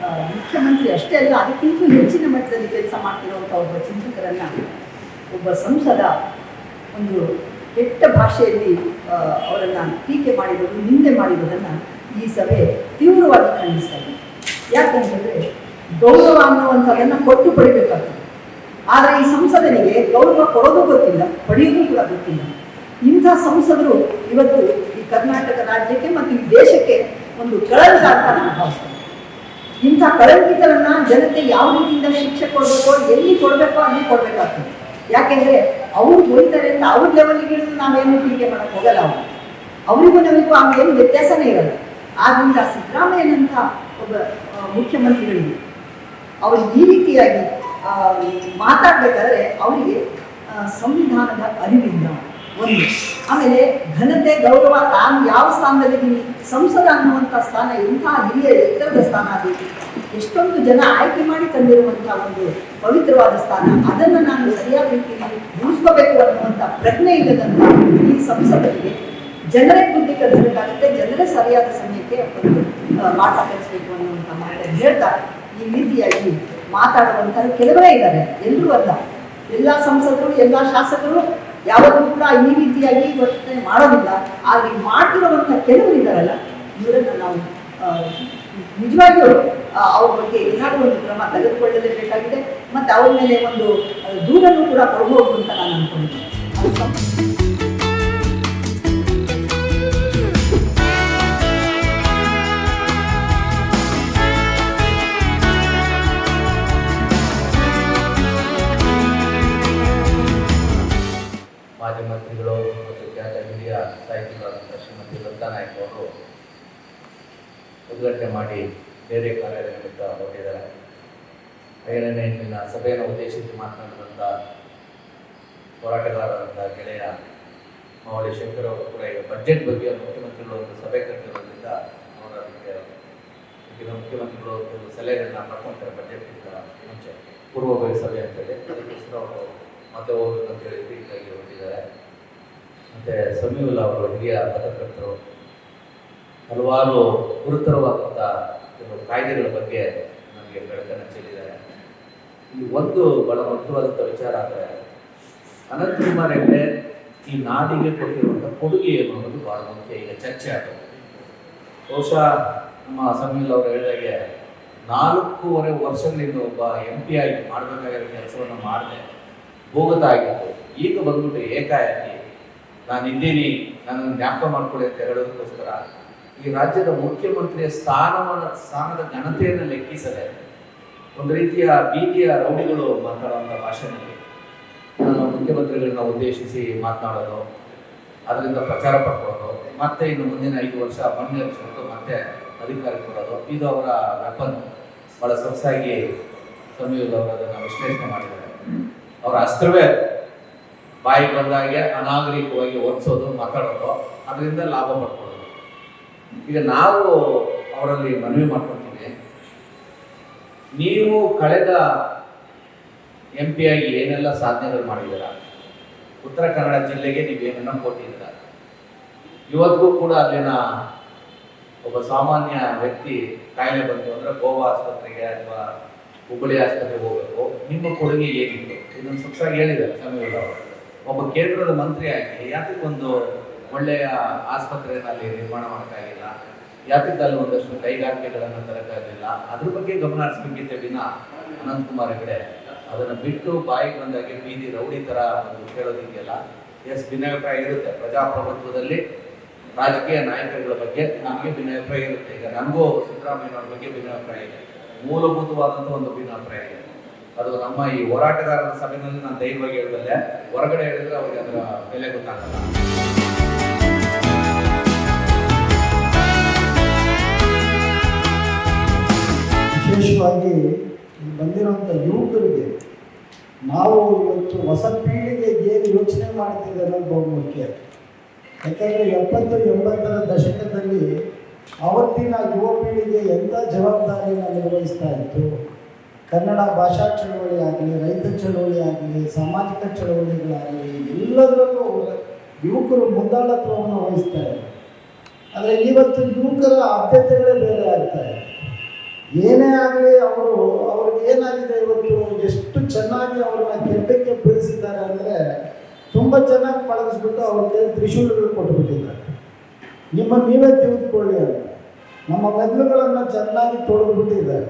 ಆ, ಮುಖ್ಯಮಂತ್ರಿ ಅಷ್ಟೇ ಅಲ್ಲ ಅದಕ್ಕಿಂತ ಹೆಚ್ಚಿನ ಮಟ್ಟದಲ್ಲಿ ಕೆಲಸ ಮಾಡ್ತಿರುವಂಥ ಒಬ್ಬ ಚಿಂತಕರನ್ನ ಒಬ್ಬ ಸಂಸದ ಒಂದು ಕೆಟ್ಟ ಭಾಷೆಯಲ್ಲಿ ಅವರನ್ನ ಟೀಕೆ ಮಾಡಿರೋದು ನಿಂದೆ ಮಾಡಿರೋದನ್ನ ಈ ಸಭೆ ತೀವ್ರವಾಗಿ ಖಂಡಿಸ್ತಾ ಇದೆ. ಯಾಕಂತಂದ್ರೆ ಗೌರವ ಅನ್ನುವಂಥದ್ದನ್ನು ಕೊಟ್ಟು ಪಡಿಬೇಕಾಗ್ತದೆ. ಆದರೆ ಈ ಸಂಸದನಿಗೆ ಗೌರವ ಕೊಡೋದು ಗೊತ್ತಿಲ್ಲ ಪಡೆಯೋದು ಕೂಡ ಗೊತ್ತಿಲ್ಲ. ಇಂಥ ಸಂಸದರು ಇವತ್ತು ಈ ಕರ್ನಾಟಕ ರಾಜ್ಯಕ್ಕೆ ಮತ್ತು ಈ ದೇಶಕ್ಕೆ ಒಂದು ಕಳಂಕ ಅಂತ ನಾನು ಭಾವಿಸ್ತೇನೆ. ಇಂಥ ಕಳಂಕಿತರನ್ನ ಜನತೆ ಯಾವ ರೀತಿಯಿಂದ ಶಿಕ್ಷೆ ಕೊಡಬೇಕೋ, ಎಲ್ಲಿ ಕೊಡಬೇಕೋ ಅಲ್ಲಿ ಕೊಡಬೇಕಾಗ್ತದೆ. ಯಾಕೆಂದ್ರೆ ಅವ್ರು ಹೋಯ್ತಾರೆ ಅಂತ ಅವ್ರ ಲೆವೆಲ್ಗೆ ನಾವೇನು ಟೀಕೆ ಮಾಡಕ್ ಹೋಗಲ್ಲ ಅವರು. ಅವರಿಗೂ ನಮಗೂ ಏನು ವ್ಯತ್ಯಾಸನೇ ಇರಲ್ಲ. ಆದ್ರಿಂದ ಸಿದ್ದರಾಮಯ್ಯನಂಥ ಒಬ್ಬ ಮುಖ್ಯಮಂತ್ರಿಗಳಿಗೆ ಅವರು ಈ ರೀತಿಯಾಗಿ ಮಾತಾಡ್ಬೇಕಾದ್ರೆ ಅವರಿಗೆ ಸಂವಿಧಾನದ ಅರಿವಿಲ್ಲ. ಒಂದು ಆಮೇಲೆ ಘನತೆ, ಗೌರವ, ತಾನು ಯಾವ ಸ್ಥಾನದಲ್ಲಿದ್ದೀನಿ ಸಂಸದ ಅನ್ನುವಂಥ ಸ್ಥಾನ, ಇಂಥ ಹಿರಿಯ ಎತ್ತರದ ಸ್ಥಾನ ಅದು. ಎಷ್ಟೊಂದು ಜನ ಆಯ್ಕೆ ಮಾಡಿ ತಂದಿರುವಂಥ ಒಂದು ಪವಿತ್ರವಾದ ಸ್ಥಾನ. ಅದನ್ನು ನಾನು ಸರಿಯಾದ ರೀತಿಯಲ್ಲಿ ಉಳಿಸ್ಕೋಬೇಕು ಅನ್ನುವಂಥ ಪ್ರಜ್ಞೆ ಇಲ್ಲದನ್ನು ಈ ಸಂಸದರಿಗೆ. ಜನರೇ ಬುದ್ಧಿ ಕಲಿಸಬೇಕಾಗುತ್ತೆ, ಜನರೇ ಸರಿಯಾದ ಸಮಯಕ್ಕೆ ಒಂದು ಪಾಠ ಕಲಿಸಬೇಕು ಅನ್ನುವಂಥ ಮಾತನ್ನು ಹೇಳ್ತಾ ಈ ರೀತಿಯಾಗಿ ಮಾತಾಡುವಂಥ ಕೆಲವರೇ ಇದ್ದಾರೆ. ಎಲ್ಲರೂ ಅಲ್ಲ. ಎಲ್ಲ ಸಂಸದರು, ಎಲ್ಲ ಶಾಸಕರು ಯಾವಾಗಲೂ ಕೂಡ ಈ ರೀತಿಯಾಗಿ ವರ್ತನೆ ಮಾಡೋದಿಲ್ಲ. ಆದರೆ ಮಾಡ್ತಿರೋವಂಥ ಕೆಲವರು ಇದ್ದಾರಲ್ಲ, ಇವರನ್ನು ನಾವು ನಿಜವಾಗಿಯೂ ಅವ್ರ ಬಗ್ಗೆ ಏನಾದರೂ ಒಂದು ಕ್ರಮ ತೆಗೆದುಕೊಳ್ಳಲೇಬೇಕಾಗಿದೆ ಮತ್ತು ಅವ್ರ ಮೇಲೆ ಒಂದು ದೂರನ್ನು ಕೂಡ ಕೊಡಬಹುದು ಅಂತ ನಾನು ಅನ್ಕೊಂಡಿದ್ದೀನಿ. ಮಂತ್ರಿಗಳು ಮತ್ತು ಖ್ಯಾತ ಹಿರಿಯ ಸಾಹಿತಿಗಳಾದಂಥ ಶ್ರೀಮತಿ ಲತಾ ನಾಯ್ಕ ಅವರು ಉದ್ಘಾಟನೆ ಮಾಡಿ ಬೇರೆ ಕಾರ್ಯದ ನಿಮಿತ್ತ ಹೊರಟಿದ್ದಾರೆ. ಐದನೇ ಇಂದಿನ ಸಭೆಯನ್ನು ಉದ್ದೇಶಿಸಿ ಮಾತನಾಡಿದಂಥ ಹೋರಾಟಗಾರರಾದಂಥ ಗೆಳೆಯ ಮಾವಳಿ ಶಂಕರ್ ಅವರು ಕೂಡ ಈಗ ಬಜೆಟ್ ಬಗ್ಗೆ ಮುಖ್ಯಮಂತ್ರಿಗಳು ಒಂದು ಸಭೆ ಕರೆದಿರೋದ್ರಿಂದ ಅವರು ಅದಕ್ಕೆ ಮುಖ್ಯಮಂತ್ರಿಗಳು ಕೆಲವು ಸಲಹೆಗಳನ್ನ ಪಡ್ಕೊಂತಾರೆ ಬಜೆಟ್ಗಿಂತ ಮುಂಚೆ. ಪೂರ್ವಭಾವಿ ಸಭೆ ಅಂತೇಳಿ ಅದಕ್ಕೋಸ್ಕರ ಅವರು ಮತ್ತೆ ಹೋಗ್ಬೇಕಂತ ಅಂತ ಹೇಳಿ ಹೀಗಾಗಿ ಮತ್ತೆ ಸಮೀವುಲ್ ಅವರು ಹಿರಿಯ ಪತ್ರಕರ್ತರು ಹಲವಾರು ಗುರುತರವಾದಂಥ ಕೆಲವು ಕಾಯ್ದೆಗಳ ಬಗ್ಗೆ ನಮಗೆ ಬೆಳಕನ್ನು ಚೆಲ್ಲಿದ್ದಾರೆ. ಇಲ್ಲಿ ಒಂದು ಬಹಳ ಮುಖ್ಯವಾದಂಥ ವಿಚಾರ ಅಂದರೆ ಅನಂತಕುಮಾರ್ ಹೆಗ್ಡೆ ಈ ನಾಡಿಗೆ ಕೊಟ್ಟಿರುವಂಥ ಕೊಡುಗೆ ಅನ್ನೋದು ಬಹಳ ಮುಖ್ಯ. ಈಗ ಚರ್ಚೆ ಆಗುತ್ತೆ ಬಹುಶಃ ನಮ್ಮ ಸಮೀಲ್ ಅವರು ಹೇಳಿದಾಗೆ ನಾಲ್ಕೂವರೆ ವರ್ಷಗಳಿಂದ ಒಬ್ಬ ಎಂ ಪಿ ಆಗಿ ಮಾಡಬೇಕಾಗಿರೋ ಕೆಲಸವನ್ನು ಮಾಡದೆ ಭೋಗತ ಆಗಿತ್ತು ಈಗ ಬಂದ್ಬಿಟ್ಟು ಏಕಾಏಕಿ ನಾನು ಇದ್ದೀನಿ ನನ್ನ ಜ್ಞಾಪಕ ಮಾಡ್ಕೊಳ್ಳಿ ಅಂತ ಹೇಳೋದಕ್ಕೋಸ್ಕರ ಈ ರಾಜ್ಯದ ಮುಖ್ಯಮಂತ್ರಿಯ ಸ್ಥಾನವನ್ನು ಸ್ಥಾನದ ಘನತೆಯನ್ನು ಲೆಕ್ಕಿಸದೆ ಒಂದು ರೀತಿಯ ಬೀದಿಯ ರೌಡಿಗಳು ಮಾತಾಡುವಂಥ ಭಾಷೆನಲ್ಲಿ ನಾನು ಮುಖ್ಯಮಂತ್ರಿಗಳನ್ನ ಉದ್ದೇಶಿಸಿ ಮಾತನಾಡೋದು, ಅದರಿಂದ ಪ್ರಚಾರ ಪಡ್ಕೊಳ್ಳೋದು, ಮತ್ತೆ ಇನ್ನು ಮುಂದಿನ ಐದು ವರ್ಷ ಮಣ್ಣು ಹಚ್ಚಿಕೊಂಡು ಮತ್ತೆ ಅಧಿಕಾರ ಕೊಡೋದು ಇದು ಅವರ ವೆಪನ್ ಬಹಳ ಸೊಗಸಾಗಿ ಸಮೀರ್ ಅವರು ಅದನ್ನು ವಿಶ್ಲೇಷಣೆ ಮಾಡಿದ್ದಾರೆ. ಅವರ ಅಸ್ತ್ರವೇ ಬಾಯಿ ಬಂದಾಗೆ ಅನಾಗರಿಕವಾಗಿ ಓದಿಸೋದು ಮಾತಾಡೋದು, ಅದರಿಂದ ಲಾಭ ಪಡ್ಕೊಳ್ಳೋದು. ಈಗ ನಾವು ಅವರಲ್ಲಿ ಮನವಿ ಮಾಡ್ಕೊತೀವಿ ನೀವು ಕಳೆದ ಎಂ ಪಿ ಆಗಿ ಏನೆಲ್ಲ ಸಾಧನೆಗಳು ಮಾಡಿದ್ದೀರ? ಉತ್ತರ ಕನ್ನಡ ಜಿಲ್ಲೆಗೆ ನೀವು ಏನನ್ನ ಕೊಟ್ಟಿದ್ದೀರ. ಇವತ್ತಿಗೂ ಕೂಡ ಅಲ್ಲಿನ ಒಬ್ಬ ಸಾಮಾನ್ಯ ವ್ಯಕ್ತಿ ಕಾಯಿಲೆ ಬಂತು ಅಂದರೆ ಗೋವಾ ಆಸ್ಪತ್ರೆಗೆ ಅಥವಾ ಹುಬ್ಬಳ್ಳಿ ಆಸ್ಪತ್ರೆಗೆ ಹೋಗಬೇಕು. ನಿಮ್ಮ ಕೊಡುಗೆ ಏನಿತ್ತು? ಇದನ್ನು ಸೊಗಸಾಗಿ ಹೇಳಿದ್ದಾರೆ ಅವರು. ಒಬ್ಬ ಕೇಂದ್ರದ ಆಗಿ ಯಾತಕ್ಕೊಂದು ಒಳ್ಳೆಯ ಆಸ್ಪತ್ರೆಯನ್ನು ನಿರ್ಮಾಣ ಮಾಡೋಕ್ಕಾಗಿಲ್ಲ ಯಾತಕ್ಕೆ ಅಲ್ಲಿ ಒಂದಷ್ಟು ಕೈಗಾರಿಕೆಗಳನ್ನು ತರಕ್ಕಾಗಲಿಲ್ಲ, ಅದ್ರ ಬಗ್ಗೆ ಗಮನ ಹರಿಸ್ಬೇಕಿತ್ತೆ ವಿನ ಅನಂತಕುಮಾರ್ ಹೆಗಡೆ ಅದನ್ನು ಬಿಟ್ಟು ಬಾಯಿಗೆ ಬಂದಾಗೆ ಬೀದಿ ರೌಡಿ ಥರ ಒಂದು ಕೇಳೋದಿಕ್ಕೆಲ್ಲ ಎಸ್ ಭಿನ್ನಾಭಿಪ್ರಾಯ ಇರುತ್ತೆ ಪ್ರಜಾಪ್ರಭುತ್ವದಲ್ಲಿ. ರಾಜಕೀಯ ನಾಯಕರುಗಳ ಬಗ್ಗೆ ನಮಗೆ ಭಿನ್ನಾಭಿಪ್ರಾಯ ಇರುತ್ತೆ. ಈಗ ನನಗೂ ಸಿದ್ದರಾಮಯ್ಯನವ್ರ ಬಗ್ಗೆ ಭಿನ್ನಾಭಿಪ್ರಾಯ ಇದೆ. ಮೂಲಭೂತವಾದಂಥ ಒಂದು ಭಿನ್ನಾಭಿಪ್ರಾಯ ಇದೆ. ಅದು ನಮ್ಮ ಈ ಹೋರಾಟಗಾರರ ಸಭೆಯಲ್ಲಿ ನಾನು ಧೈರ್ಯವಾಗಿ ಹೇಳಬಲ್ಲೆ ಹೊರಗಡೆ ಹೇಳಿದ್ರೆ ಅವ್ರಿಗೆ ಅದರ ಬೆಲೆ ಗೊತ್ತಾಗಲ್ಲ. ವಿಶೇಷವಾಗಿ ಬಂದಿರುವಂಥ ಯುವಕರಿಗೆ, ನಾವು ಇವತ್ತು ಹೊಸ ಪೀಳಿಗೆ ಏನು ಯೋಚನೆ ಮಾಡ್ತಿದೆ ಅನ್ನೋದು ಬಹು ಮುಖ್ಯ ಯಾಕಂದರೆ ಎಪ್ಪತ್ತು ಎಂಬತ್ತರ ದಶಕದಲ್ಲಿ ಅವತ್ತಿನ ಯುವ ಪೀಳಿಗೆ ಎಂಥ ಜವಾಬ್ದಾರಿಯನ್ನು ನಿರ್ವಹಿಸ್ತಾ ಇತ್ತು? ಕನ್ನಡ ಭಾಷಾ ಚಳವಳಿ ಆಗಲಿ ರೈತ ಚಳವಳಿ ಆಗಲಿ ಸಾಮಾಜಿಕ ಚಳವಳಿಗಳಾಗಲಿ ಎಲ್ಲದರಲ್ಲೂ ಯುವಕರು ಮುಂದಾಳತ್ವವನ್ನು ವಹಿಸ್ತಾರೆ. ಆದರೆ ಇವತ್ತು ಯುವಕರ ಆದ್ಯತೆಗಳೇ ಬೇರೆ ಆಗ್ತಾರೆ ಏನೇ ಆಗಲಿ ಅವರು, ಅವ್ರಿಗೆ ಏನಾಗಿದೆ ಇವತ್ತು? ಎಷ್ಟು ಚೆನ್ನಾಗಿ ಅವ್ರನ್ನ ಕೆಡ್ಡಕ್ಕೆ ಬೀಳಿಸಿದ್ದಾರೆ ಅಂದರೆ ತುಂಬ ಚೆನ್ನಾಗಿ ಪಳಗಿಸ್ಬಿಟ್ಟು ಅವ್ರಿಗೆ ತ್ರಿಶೂಲಗಳು ಕೊಟ್ಟುಬಿಟ್ಟಿದ್ದಾರೆ ನಿಮ್ಮ ನೀವೇ ತಿಳಿದುಕೊಳ್ಳಿ ಅಂತ. ನಮ್ಮ ಮೆದುಳುಗಳನ್ನು ಚೆನ್ನಾಗಿ ತೊಳೆದುಬಿಟ್ಟಿದ್ದಾರೆ.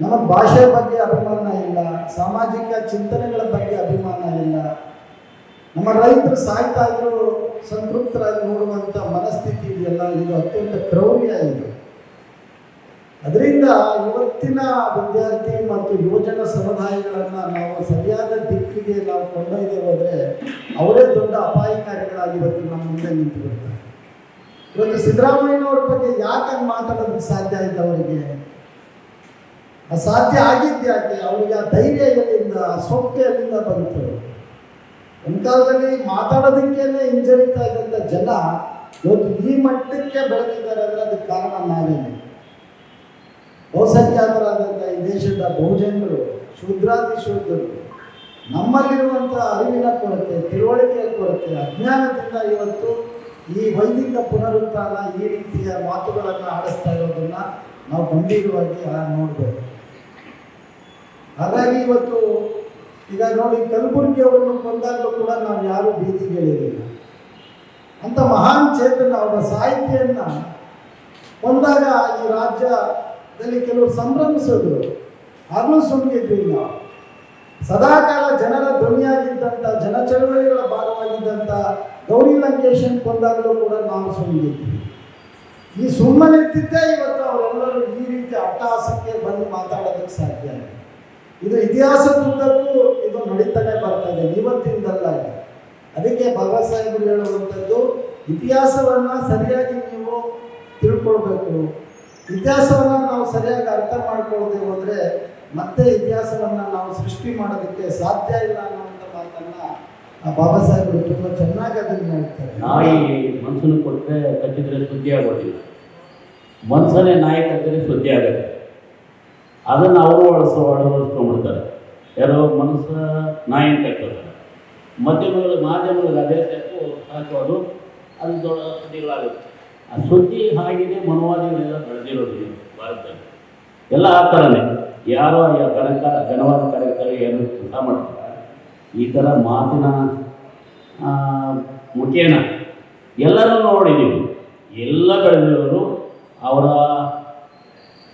ನಮ್ಮ ಭಾಷೆ ಬಗ್ಗೆ ಅಭಿಮಾನ ಇಲ್ಲ, ಸಾಮಾಜಿಕ ಚಿಂತನೆಗಳ ಬಗ್ಗೆ ಅಭಿಮಾನ ಇಲ್ಲ. ನಮ್ಮ ರೈತರು ಸಾಯ್ತಾ ಇದ್ರು ಸಂತೃಪ್ತರಾಗಿ ನೋಡುವಂಥ ಮನಸ್ಥಿತಿ ಇದೆಯಲ್ಲ, ಇದು ಅತ್ಯಂತ ಕ್ರೌರ್ಯ ಇದು. ಅದರಿಂದ ಇವತ್ತಿನ ವಿದ್ಯಾರ್ಥಿ ಮತ್ತು ಯುವಜನ ಸಮುದಾಯಗಳನ್ನು ನಾವು ಸರಿಯಾದ ದಿಕ್ಕಿಗೆ ನಾವು ಕೊಂಡೊಯ್ದೇ ಅವರೇ ದೊಡ್ಡ ಅಪಾಯಕಾರಿಗಳಾಗಿ ನಮ್ಮ ಮುಂದೆ ನಿಂತು ಇವತ್ತು ಸಿದ್ದರಾಮಯ್ಯನವ್ರ ಬಗ್ಗೆ ಯಾಕೆ ಮಾತಾಡೋದಕ್ಕೆ ಸಾಧ್ಯ ಆಯ್ತು ಅವರಿಗೆ? ಅಸಾಧ್ಯ ಆಗಿದ್ಯಾಕೆ? ಅವರಿಗೆ ಆ ಧೈರ್ಯ ಎಲ್ಲಿಂದ ಸೊಕ್ಕೆ ಎಲ್ಲಿಂದ ಬಂತು. ಒಂದು ಕಾಲದಲ್ಲಿ ಮಾತಾಡೋದಕ್ಕೇನೆ ಹಿಂಜರಿತಾ ಜನ ಇವತ್ತು ಈ ಮಟ್ಟಕ್ಕೆ ಬೆಳೆದಿದ್ದಾರೆ ಅಂದರೆ ಅದಕ್ಕೆ ಕಾರಣ ನಾವೇನೆ? ಬಹುಸಂಖ್ಯಾತರಾದಂಥ ಈ ದೇಶದ ಬಹುಜನರು ಶೂದ್ರಾತಿ ಶೂದ್ರರು ನಮ್ಮಲ್ಲಿರುವಂಥ ಅರಿವಿನ ಕೊರತೆ, ತಿಳುವಳಿಕೆಯ ಕೊರತೆ, ಅಜ್ಞಾನದಿಂದ ಇವತ್ತು ಈ ವೈದಿಕ ಪುನರುತ್ಥಾನ ಈ ರೀತಿಯ ಮಾತುಗಳನ್ನು ಆಡಿಸ್ತಾ ಇರೋದನ್ನು ನಾವು ಗಂಭೀರವಾಗಿ ನೋಡ್ಬೋದು ಹಾಗಾಗಿ ಇವತ್ತು ಈಗ ನೋಡಿ ಕಲಬುರಗಿ ಅವರನ್ನು ಕೊಂದಾಗಲೂ ಕೂಡ ನಾವು ಯಾರೂ ಬೀದಿಗಳಿರಲಿಲ್ಲ ಅಂತ ಮಹಾನ್ ಚೇತನ ಅವರ ಸಾಹಿತ್ಯವನ್ನು ಕೊಂದಾಗ ಈ ರಾಜ್ಯದಲ್ಲಿ ಕೆಲವರು ಸಂಭ್ರಮಿಸೋದು ಆಗಲೂ ಸುಮ್ಮನಿದ್ವಿ ನಾವು. ಸದಾಕಾಲ ಜನರ ಧ್ವನಿಯಾಗಿದ್ದಂಥ ಜನ ಚಳವಳಿಗಳ ಭಾಗವಾಗಿದ್ದಂಥ ಗೌರಿ ಲಂಕೇಶನ್ ಕೊಂದಾಗಲೂ ಕೂಡ ನಾವು ಸುಮ್ಮನಿದ್ವಿ ಈ ಸುಮ್ಮನಿದ್ದಿದ್ದೇ ಇವತ್ತು ಅವರೆಲ್ಲರೂ ಈ ರೀತಿ ಅಟ್ಟಹಾಸಕ್ಕೆ ಬಂದು ಮಾತಾಡೋದಕ್ಕೆ ಸಾಧ್ಯ ಇದೆ ಇದು ಇತಿಹಾಸದುದ್ದಕ್ಕೂ ಇದು ನಡೀತಾನೆ ಬರ್ತಾ ಇದೆ ಇವತ್ತಿಂದಲ್ಲ ಅದಕ್ಕೆ ಬಾಬಾ ಸಾಹೇಬರು ಹೇಳುವಂಥದ್ದು, ಇತಿಹಾಸವನ್ನ ಸರಿಯಾಗಿ ನೀವು ತಿಳ್ಕೊಳ್ಬೇಕು. ಇತಿಹಾಸವನ್ನ ನಾವು ಸರಿಯಾಗಿ ಅರ್ಥ ಮಾಡ್ಕೊಳ್ಳದೆ ಹೋದರೆ ಮತ್ತೆ ಇತಿಹಾಸವನ್ನ ನಾವು ಸೃಷ್ಟಿ ಮಾಡೋದಕ್ಕೆ ಸಾಧ್ಯ ಇಲ್ಲ ಅನ್ನುವಂಥ ಮಾತನ್ನ ಬಾಬಾ ಸಾಹೇಬರು ತುಂಬ ಚೆನ್ನಾಗಿ ಅದನ್ನು ಹೇಳ್ತಾರೆ. ನಾಯಿ ಮನಸ್ಸನ್ನು ಕೊಟ್ಟರೆ ಕಚ್ಚಿದ್ರೆ ಸುದ್ದಿ ಆಗೋದಿಲ್ಲ. ಮನುಷ್ಯನೇ ನಾಯಿ ಕಚ್ಚಿದ್ರೆ ಸುದ್ದಿ ಆಗುತ್ತೆ. ಅದನ್ನು ಅವರು ಅಳಿಸೋ ಯಾರೋ ಮನಸ್ಸು ನಾಯಿ ಅಂತ ಮಧ್ಯಮಗಳು ಮಾಧ್ಯಮಗಳು ಅದೇ ತೆಗೆದು ಹಾಕೋದು ಅದು ದೊಡ್ಡ ಸುದ್ದಿಗಳಾಗುತ್ತೆ ಆ ಸುದ್ದಿ ಹಾಗೆಯೇ ಮನೋವಾದಿಗಳೆಲ್ಲ ಬೆಳೆದಿರೋದು ಭಾರತದಲ್ಲಿ. ಎಲ್ಲ ಆ ಥರನೇ. ಯಾರೋ ಗಣಕ ಜನವಾದ ಕಾರ್ಯಕರ್ತರು ಏನು ಕೆಲಸ ಮಾಡ್ತಾರೆ ಈ ಥರ ಮಾತಿನ ಮುಖೇನ ಎಲ್ಲರೂ ನೋಡಿದ್ದೀವಿ ಎಲ್ಲ ಬೆಳೆದಿರೋರು ಅವರ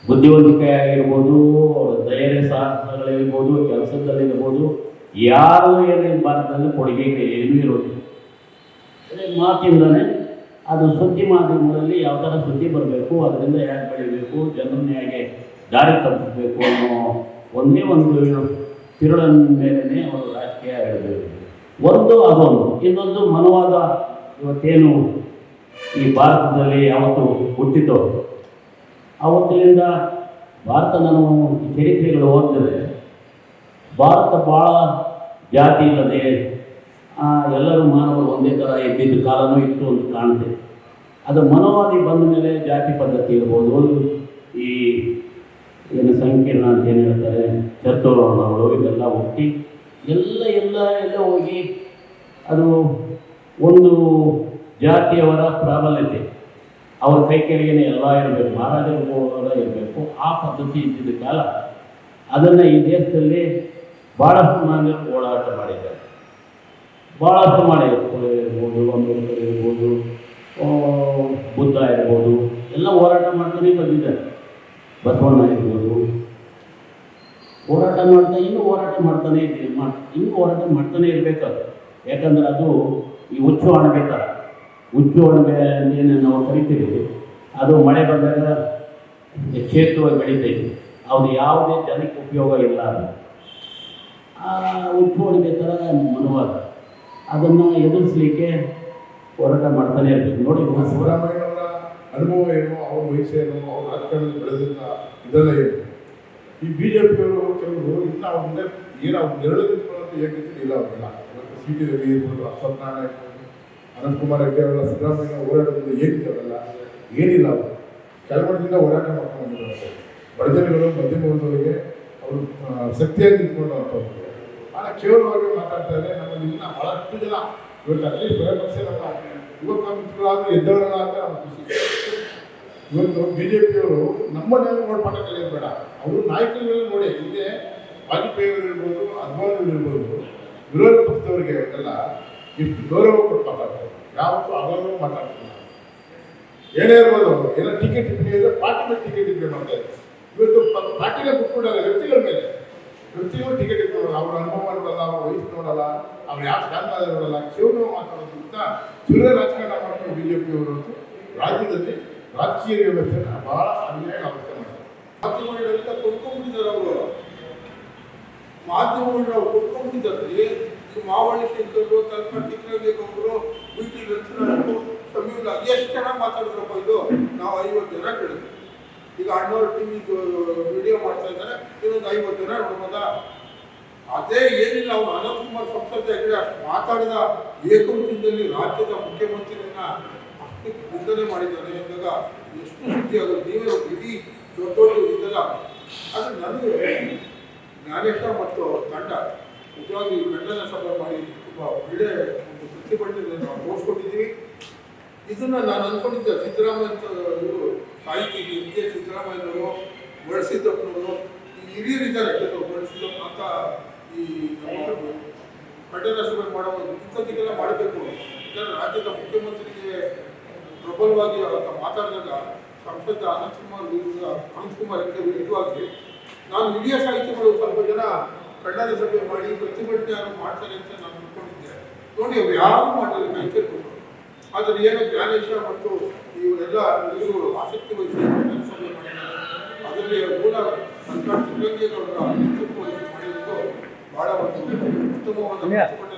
ಬುದ್ಧಿವಂತಿಕೆ ಆಗಿರ್ಬೋದು, ಅವರ ಧೈರ್ಯ ಸಾಹಸಗಳಿರ್ಬೋದು ಕೆಲಸದಲ್ಲಿರ್ಬೋದು, ಯಾರು ಏನು ಭಾರತದಲ್ಲಿ ಕೊಡುಗೆ ಏನೂ ಇರೋದಿಲ್ಲ. ಅದೇ ಮಾತಿಂದನೇ ಅದು ಸುದ್ದಿ ಮಾಧ್ಯಮಗಳಲ್ಲಿ ಯಾವ ಥರ ಸುದ್ದಿ ಬರಬೇಕು, ಅದರಿಂದ ಯಾಕೆ ಬೆಳಿಬೇಕು, ಜನರನ್ನ ಹೇಗೆ ದಾರಿ ತಪ್ಪಿಸಬೇಕು ಅನ್ನೋ ಒಂದೇ ಒಂದು ತಿರುಳನ ಮೇಲೇ ಅವರು ರಾಜಕೀಯ ಹೇಳಬೇಕು ಒಂದು ಅದೊಂದು. ಇನ್ನೊಂದು ಮನವಾದ ಇವತ್ತೇನು ಈ ಭಾರತದಲ್ಲಿ ಯಾವತ್ತು ಹುಟ್ಟಿತೋ ಆವತ್ತಿನಿಂದ ಭಾರತ ನಾನು ಚರಿತ್ರೆಗಳು ಓದಿದ್ರೆ ಭಾರತ ಭಾಳ ಜಾತಿ ಇಲ್ಲದೆ ಎಲ್ಲರೂ ಮಾನವರು ಒಂದೇ ಥರ ಇದ್ದಿದ್ದ ಕಾಲನೂ ಇತ್ತು ಅಂತ ಕಾಣುತ್ತೆ ಅದು ಮನೋವಾದಿ ಬಂದ ಮೇಲೆ ಜಾತಿ ಪದ್ಧತಿ ಇರ್ಬೋದು. ಈ ಏನು ಸಂಕೀರ್ಣ ಅಂತ ಏನು ಹೇಳ್ತಾರೆ ಅವರು ಇವೆಲ್ಲ ಹುಟ್ಟಿ ಎಲ್ಲ ಎಲ್ಲ ಎಲ್ಲ ಹೋಗಿ ಅದು ಒಂದು ಜಾತಿಯವರ ಪ್ರಾಬಲ್ಯತೆ. ಅವ್ರ ಕೈ ಕೆಳಗೇನೆ ಎಲ್ಲ ಇರಬೇಕು, ಮಹಾರಾಜರು ಇರಬೇಕು, ಆ ಪದ್ಧತಿ ಇದ್ದಿದ್ದ ಕಾಲ. ಅದನ್ನು ಈ ದೇಶದಲ್ಲಿ ಭಾಳಷ್ಟು ನಾಣ್ಯರು ಓಡಾಟ ಮಾಡಿದ್ದಾರೆ. ಭಾಳಷ್ಟು ಮಾಡಿದ್ದಾರೆ ಇರ್ಬೋದು ಅಂಬೇಡ್ಕರ್ ಇರ್ಬೋದು ಬುದ್ಧ ಇರ್ಬೋದು, ಎಲ್ಲ ಹೋರಾಟ ಮಾಡ್ತಾನೆ ಬಂದಿದ್ದಾರೆ. ಬಸವಣ್ಣ ಇರ್ಬೋದು. ಹೋರಾಟ ಮಾಡ್ತಾ, ಇನ್ನೂ ಹೋರಾಟ ಮಾಡ್ತಾನೆ ಇದ್ದೀವಿ ಮಾಡ್, ಇನ್ನೂ ಹೋರಾಟ ಮಾಡ್ತಾನೆ ಇರಬೇಕಾದ್ರೆ. ಯಾಕಂದ್ರೆ ಅದು ಈ ಹುಚ್ಚು ಅಣಬೆ ಥರ ಹುಚ್ಚು ಅಣಬೆ ಏನು ನಾವು ಕರಿತೀವಿ ಅದು ಮಳೆ ಬಂದಾಗ ಕ್ಷೇತ್ರವಾಗಿ ಬೆಳೀತೈತಿ. ಅವ್ರು ಯಾವುದೇ ಜನಕ್ಕೆ ಉಪಯೋಗ ಇಲ್ಲ ಅದು ಥರ ಮನವಾದ. ಅದನ್ನು ಎದುರಿಸಲಿಕ್ಕೆ ಹೋರಾಟ ಮಾಡ್ತಾನೆ ಇರ್ಬೇಕು. ನೋಡಿ ಸಿದ್ದರಾಮಯ್ಯನವರ ಅನುಭವ ಏನು, ಅವ್ರ ವಯಸ್ಸೇನು ಅವ್ರ ರಾಜಕಾರಣದಲ್ಲಿ ಬೆಳೆದಿದ್ದ ಇದೆಲ್ಲ ಏನು? ಈ ಬಿ ಜೆ ಪಿಯವರು ಕೆಲವರು ಇನ್ನು ಅವ್ರ ಮುಂದೆ ಏನು ಅವ್ರು ನೆರಳು ನಿಂತ್ಕೊಳ್ಳೋಂಥ ಯೋಗ್ಯತೆ ಇಲ್ಲ ಅವರಿಲ್ಲ ಇವತ್ತು ಸಿ ಟಿ ರವಿ ಇರ್ಬೋದು ಅಶ್ವತ್ಥನಾರಾಯಣ ಇರ್ಬೋದು ಅನಂತಕುಮಾರ್ ಹೆಗ್ಡೆ ಅವರೆಲ್ಲ ಸಿದ್ದರಾಮಯ್ಯ ಹೋರಾಟದಿಂದ ಏನಿದೆ ಅವರೆಲ್ಲ ಏನಿಲ್ಲ ಅವರು. ಕೆಳಮಟ್ಟದಿಂದ ಹೋರಾಟ ಮಾಡ್ಕೊಂಡು ಬಂದಿದ್ದಾರೆ. ಬಡಜನಗಳು ಮಧ್ಯಮ ವರ್ಗದವರಿಗೆ ಅವರು ಶಕ್ತಿಯಾಗಿ ಶಕ್ತಿಯಾಗಿ ನಿಂತ್ಕೊಂಡಂಥವ್ರು ಭಾಳ ಕೇವಲವಾಗಿ ಮಾತಾಡ್ತಾರೆ ನಮ್ಮ ನಮ್ಮಲ್ಲಿ ಇನ್ನ ಬಹಳಷ್ಟು ಜನ ಇವತ್ತು ಅಲ್ಲಿ ಬರೋ ಪಕ್ಷ ನಮ್ಮ ಯುವಕ ಮಿತ್ರರಾದ್ರು ಎದ್ದವರಲ್ಲ ಖುಷಿ. ಇವತ್ತು ಬಿ ಜೆ ಪಿಯವರು ನಮ್ಮನ್ನೇ ನೋಡ್ಕೊಂಡು ಕಲಿಯೋದು ಬೇಡ. ಅವರು ನಾಯಕರುಗಳನ್ನ ನೋಡಿ, ಹಿಂದೆ ವಾಜಪೇಯಿ ಅವರು ಇರ್ಬೋದು ಅದ್ವಾನಿ ಇರ್ಬೋದು, ವಿರೋಧ ಪಕ್ಷದವರಿಗೆ ಎಲ್ಲ ಇಷ್ಟು ಗೌರವ ಕೊಟ್ಟು ಮಾತಾಡ್ತಾರೆ. ಯಾವತ್ತೂ ಅಗೌರವ ಮಾತಾಡ್ತಿಲ್ಲ. ಏನೇ ಇರ್ಬೋದು ಅವರು. ಏನೋ ಟಿಕೆಟ್ ಇಟ್ಟಿಗೆ ಇದ್ರೆ ಪಾರ್ಟಿ ಮೇಲೆ ಟಿಕೆಟ್ ಇಟ್ಟರೆ ಮಾಡ್ತಾ ಇದ್ದಾರೆ. ಇವತ್ತು ಪಾರ್ಟಿಗೆ ಕುತ್ಕೊಂಡಾಗ ವ್ಯಕ್ತಿಗಳ ಮೇಲೆ, ವ್ಯಕ್ತಿಗಳು ಟಿಕೆಟ್ ಇದ್ದವರು ಅವ್ರ ಅವ್ರು ಯಾವ ನೋಡಲ್ಲ ಕೇವಲ ಮಾತಾಡೋದ್ರಿಂದ ಸುಳ್ಳೆ ರಾಜಕಾರಣ ಮಾಡ್ಕೊಂಡು ಬಿಜೆಪಿಯವರು ರಾಜ್ಯದಲ್ಲಿ ರಾಜಕೀಯ ವ್ಯವಸ್ಥೆ ಬಹಳ ಅನ್ಯಾಯ ಅವಸ್ಥೆ ಮಾಡ್ತಾರೆ. ಮಾಧ್ಯಮಗಳೆಲ್ಲ ಅವರು. ಮಾಧ್ಯಮಗಳನ್ನ ಕೊಟ್ಕೊಂಡಿದ್ದಾರೆ ಮಾವಳ್ಳಿ ಶಂಕರ್ ಕಲ್ಪಟ್ಟಿ ಗೌಡರು ಬಿ ಟಿ ಸಮೀಪ ಎಷ್ಟು ಚೆನ್ನಾಗಿ ಮಾತಾಡಿದ್ರಪ್ಪ ಇದು? ನಾವು ಐವತ್ತು ಜನ ಕೇಳಿದ್ವಿ. ಈಗ ಅಣ್ಣವ್ರ ಟಿವಿ ವಿಡಿಯೋ ಮಾಡ್ತಾ ಇದ್ದಾರೆ. ಇನ್ನೊಂದು ಐವತ್ತು ಜನ ನೋಡ್ಬೋದಾ? ಅದೇ ಏನಿಲ್ಲ, ಅವನು ಅನಂತ್ ಕುಮಾರ್ ಸಂಸದ ಹೆಗಡೆ. ಅಷ್ಟು ಮಾತಾಡಿದ ಏಕವಚನದಲ್ಲಿ ರಾಜ್ಯದ ಮುಖ್ಯಮಂತ್ರಿಯನ್ನ ಅಷ್ಟಕ್ಕೆ ನಿಂದನೆ ಮಾಡಿದ್ದಾನೆ ಅಂದಾಗ ಎಷ್ಟು ಸುದ್ದಿ ಆಗೋದು ನೀವೇ ಇಡೀ ದೊಡ್ಡ ದೊಡ್ಡ ಇದ್ದಲ್ಲ ಆದರೆ ನನಗೆ ಜ್ಞಾನೇಶ್ವರ ಮತ್ತು ತಂಡ ನಿಜವಾಗಿ ಬೆಂಡನ ಸಭೆ ಮಾಡಿ ತುಂಬ ಒಳ್ಳೆ ಒಂದು ಪ್ರತಿಭಟನೆ ನಾವು ತೋರಿಸ್ಕೊಂಡಿದ್ದೀವಿ ಇದನ್ನ ನಾನು ಅನ್ಕೊಂಡಿದ್ದೆ, ಸಿದ್ದರಾಮಯ್ಯ ಸಾಹಿತಿ ಹಿಂದೆ ಸಿದ್ದರಾಮಯ್ಯನವರು ಬಳಸಿದ್ದಪ್ಪನವರು ಈ ಹಿರಿಯರು ಇದ್ದಾರೆ ಕೆಲವರು ಬಳಸಿದ್ದಪ್ಪ ಅಂತ ಈ ನಮ್ಮ ಖಂಡನ ಸಭೆ ಮಾಡೋ ಇಂಥದ್ದಕ್ಕೆಲ್ಲ ಮಾಡಬೇಕು. ಯಾಕಂದ್ರೆ ರಾಜ್ಯದ ಮುಖ್ಯಮಂತ್ರಿಗೆ ಪ್ರಬಲವಾಗಿ ಮಾತಾಡಿದಾಗ ಸಂಸದ ಅನಂತಕುಮಾರ್ ವಿರುದ್ಧ ಅನಂತಕುಮಾರ್ ಹೆಗಡೆ ವಿರುದ್ಧವಾಗಿ ನಾನು ಹಿರಿಯ ಸಾಹಿತಿಗಳು ಸ್ವಲ್ಪ ಜನ ಖಂಡನ ಸಭೆ ಮಾಡಿ ಪ್ರತಿಭಟನೆ ಮಾಡ್ತಾರೆ ಅಂತ ನಾನು ಅಂದ್ಕೊಂಡಿದ್ದೆ ನೋಡಿ, ಅವ್ರು ಯಾರು ಮಾಡಲಿಲ್ಲ ಕೈಚೇರ್ಕೊಂಡು ಆದರೆ ಏನು ಜ್ಞಾನೇಶ ಮತ್ತು ಇವರೆಲ್ಲ ಇವರು ಆಸಕ್ತಿ ವಹಿಸಿ ಸಭೆ ಮಾಡಿದ್ದಾರೆ. ಅದರಲ್ಲಿ ಮೂಲ ಸರ್ಕಾರ ಮಾಡಿರೋದು ಬಹಳ ಒಂದು ಉತ್ತಮವಾದ ಪ್ರತಿಭಟನೆ